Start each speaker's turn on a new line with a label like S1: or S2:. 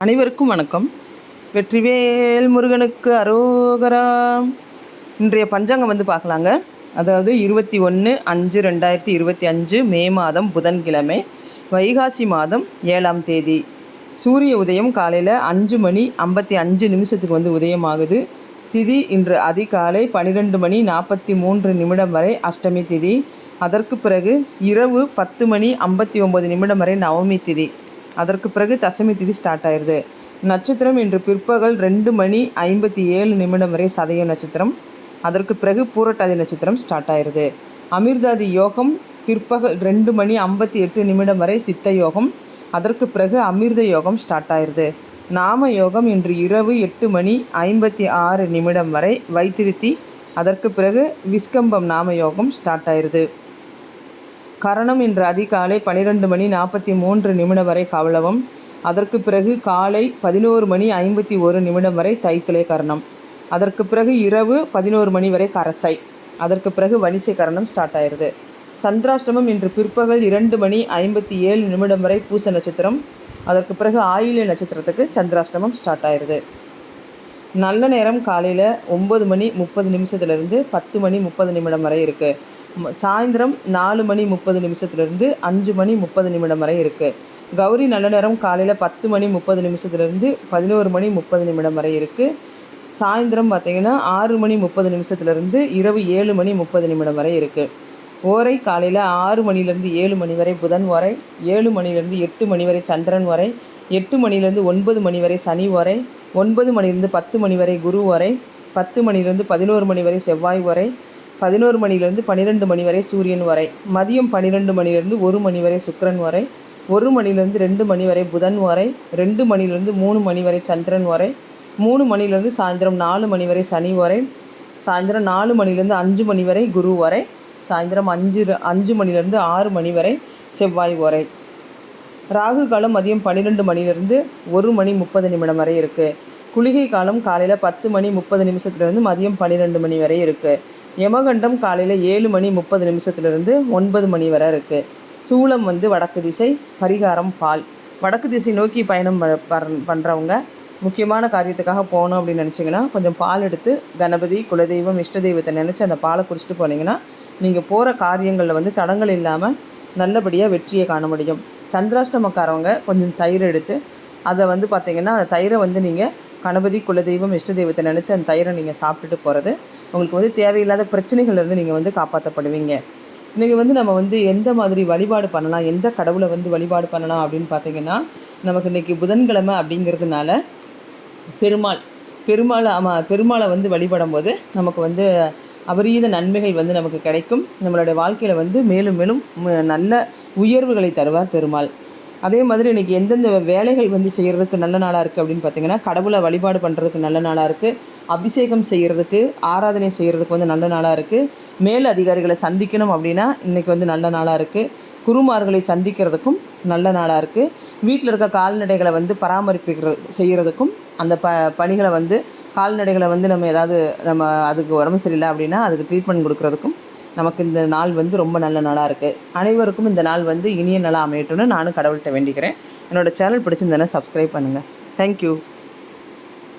S1: அனைவருக்கும் வணக்கம். வெற்றிவேல் முருகனுக்கு அரோகரா. இன்றைய பஞ்சாங்கம் வந்து பார்க்கலாங்க. அதாவது இருபத்தி ஒன்று அஞ்சு ரெண்டாயிரத்தி இருபத்தி அஞ்சு மே மாதம் புதன்கிழமை வைகாசி மாதம் ஏழாம் தேதி. சூரிய உதயம் காலையில் அஞ்சு மணி ஐம்பத்தி அஞ்சு நிமிஷத்துக்கு வந்து உதயமாகுது. திதி இன்று அதிகாலை பன்னிரெண்டு மணி நாற்பத்தி மூன்று நிமிடம் வரை அஷ்டமி திதி. அதற்கு பிறகு இரவு பத்து மணி ஐம்பத்தி ஒம்பது நிமிடம் வரை நவமி திதி. அதற்கு பிறகு தசமி திதி ஸ்டார்ட் ஆயிடுது நட்சத்திரம் இன்று பிற்பகல் ரெண்டு மணி ஐம்பத்தி ஏழு நிமிடம் வரை சதய நட்சத்திரம். அதற்கு பிறகு பூரட்டாதி நட்சத்திரம் ஸ்டார்ட் ஆயிடுது அமிர்தாதி யோகம் பிற்பகல் ரெண்டு மணி ஐம்பத்தி எட்டு நிமிடம் வரை சித்த யோகம். அதற்கு பிறகு அமிர்த யோகம் ஸ்டார்ட் ஆயிடுது நாம யோகம் இன்று இரவு எட்டு மணி ஐம்பத்தி ஆறு நிமிடம் வரை வைத்திருத்தி அதற்கு பிறகு விஸ்கம்பம் நாம யோகம் ஸ்டார்ட் ஆயிடுது கரணம் இன்று அதிகாலை பனிரெண்டு மணி நாற்பத்தி மூன்று நிமிடம் வரை கவளவம் அதற்கு பிறகு காலை பதினோரு மணி ஐம்பத்தி ஒரு நிமிடம் வரை தைத்திலே கரணம். அதற்கு பிறகு இரவு பதினோரு மணி வரை கரசை. அதற்கு பிறகு வனிசை கரணம் ஸ்டார்ட் ஆயிடுது. சந்திராஷ்டமம் இன்று பிற்பகல் இரண்டு மணி ஐம்பத்தி ஏழு நிமிடம் வரை பூச நட்சத்திரம். அதற்கு பிறகு ஆயில்ய நட்சத்திரத்துக்கு சந்திராஷ்டமம் ஸ்டார்ட் ஆயிடுது. நல்ல நேரம் காலையில் ஒம்பது மணி முப்பது நிமிஷத்துலேருந்து பத்து மணி முப்பது நிமிடம் வரை இருக்குது சாயந்தரம் நாலு மணி முப்பது நிமிஷத்துலேருந்து அஞ்சு மணி முப்பது நிமிடம் வரை இருக்குது கௌரி நல்ல நேரம் காலையில் பத்து மணி முப்பது நிமிஷத்துலேருந்து பதினோரு மணி முப்பது நிமிடம் வரை இருக்குது சாயந்தரம் பார்த்திங்கன்னா ஆறு மணி முப்பது நிமிஷத்துலேருந்து இரவு ஏழு மணி முப்பது நிமிடம் வரை இருக்குது ஓரை காலையில் ஆறு மணிலேருந்து ஏழு மணி வரை புதன் வரை ஏழு மணிலேருந்து எட்டு மணி வரை சந்திரன் வரை எட்டு மணிலேருந்து ஒன்பது மணி வரை சனி வரை ஒன்பது மணிலேருந்து பத்து மணி வரை குரு வரை பத்து மணிலேருந்து பதினோரு மணி வரை செவ்வாய் வரை பதினோரு மணிலேருந்து பன்னிரெண்டு மணி வரை சூரியன் வரை. மதியம் பன்னிரெண்டு மணிலேருந்து ஒரு மணி வரை சுக்கிரன் வரை. ஒரு மணிலேருந்து ரெண்டு மணி வரை புதன் வரை. ரெண்டு மணிலேருந்து மூணு மணி வரை சந்திரன் வரை. மூணு மணிலேருந்து சாயந்தரம் நாலு மணி வரை சனி வரை. சாயந்தரம் நாலு மணிலேருந்து அஞ்சு மணி வரை குரு வரை. சாயந்தரம் அஞ்சு அஞ்சு மணிலேருந்து ஆறு மணி வரை செவ்வாய் வரை. ராகு காலம் மதியம் பன்னிரெண்டு மணிலேருந்து ஒரு மணி முப்பது நிமிடம் வரை இருக்குது குளிகை காலம் காலையில் பத்து மணி முப்பது நிமிஷத்துலேருந்து மதியம் பன்னிரெண்டு மணி வரை இருக்குது யமகண்டம் காலையில் ஏழு மணி முப்பது நிமிஷத்துலேருந்து ஒன்பது மணி வரை இருக்குது சூளம் வந்து வடக்கு திசை பரிகாரம் பால். வடக்கு திசை நோக்கி பயணம் பண்ணுறவங்க முக்கியமான காரியத்துக்காக போகணும் அப்படின்னு நினச்சிங்கன்னா கொஞ்சம் பால் எடுத்து கணபதி குலதெய்வம் இஷ்ட தெய்வத்தை நினச்சி அந்த பாலை குடிச்சிட்டு போனீங்கன்னா நீங்கள் போகிற காரியங்களில் வந்து தடங்கள் இல்லாமல் நல்லபடியாக வெற்றியை காண முடியும். சந்திராஷ்டமக்காரவங்க கொஞ்சம் தயிர் எடுத்து அதை வந்து பார்த்திங்கன்னா அந்த தயிரை வந்து நீங்கள் கணபதி குலதெய்வம் இஷ்ட தெய்வத்தை நினச்சி அந்த தயிரை நீங்கள் சாப்பிட்டுட்டு போகிறது உங்களுக்கு வந்து தேவையில்லாத பிரச்சனைகள்லேருந்து நீங்கள் வந்து காப்பாற்றப்படுவீங்க இன்றைக்கி வந்து நம்ம வந்து எந்த மாதிரி வழிபாடு பண்ணலாம் எந்த கடவுளை வந்து வழிபாடு பண்ணலாம் அப்படின்னு பார்த்தீங்கன்னா நமக்கு இன்றைக்கி புதன்கிழமை அப்படிங்கிறதுனால பெருமாள் பெருமாளை ஆமாம் பெருமாளை வந்து வழிபடும் போது நமக்கு வந்து அபரீத நன்மைகள் வந்து நமக்கு கிடைக்கும். நம்மளுடைய வாழ்க்கையில் வந்து மேலும் மேலும் நல்ல உயர்வுகளை தருவார் பெருமாள். அதே மாதிரி இன்றைக்கி எந்தெந்த வேலைகள் வந்து செய்கிறதுக்கு நல்ல நாளாக இருக்குது அப்படின்னு பார்த்தீங்கன்னா கடவுளை வழிபாடு பண்ணுறதுக்கு நல்ல நாளாக இருக்குது அபிஷேகம் செய்கிறதுக்கு ஆராதனை செய்கிறதுக்கு வந்து நல்ல நாளாக இருக்குது மேல் அதிகாரிகளை சந்திக்கணும் அப்படின்னா இன்றைக்கி வந்து நல்ல நாளாக இருக்குது குருமார்களை சந்திக்கிறதுக்கும் நல்ல நாளாக இருக்குது வீட்டில் இருக்க கால்நடைகளை வந்து பராமரிப்பிக்கிற செய்கிறதுக்கும் அந்த ப பணிகளை வந்து கால்நடைகளை வந்து நம்ம ஏதாவது நம்ம அதுக்கு உடம்பு சரியில்லை அப்படின்னா அதுக்கு ட்ரீட்மெண்ட் கொடுக்குறதுக்கும் நமக்கு இந்த நாள் வந்து ரொம்ப நல்ல நாளாக இருக்குது அனைவருக்கும் இந்த நாள் வந்து இனிய நாளாக அமையட்டும்னு நானும் கடவுள்கிட்ட வேண்டிக்கிறேன். என்னோடய சேனல் பிடிச்சிருந்தேன்னா சப்ஸ்கிரைப் பண்ணுங்கள் தேங்க்யூ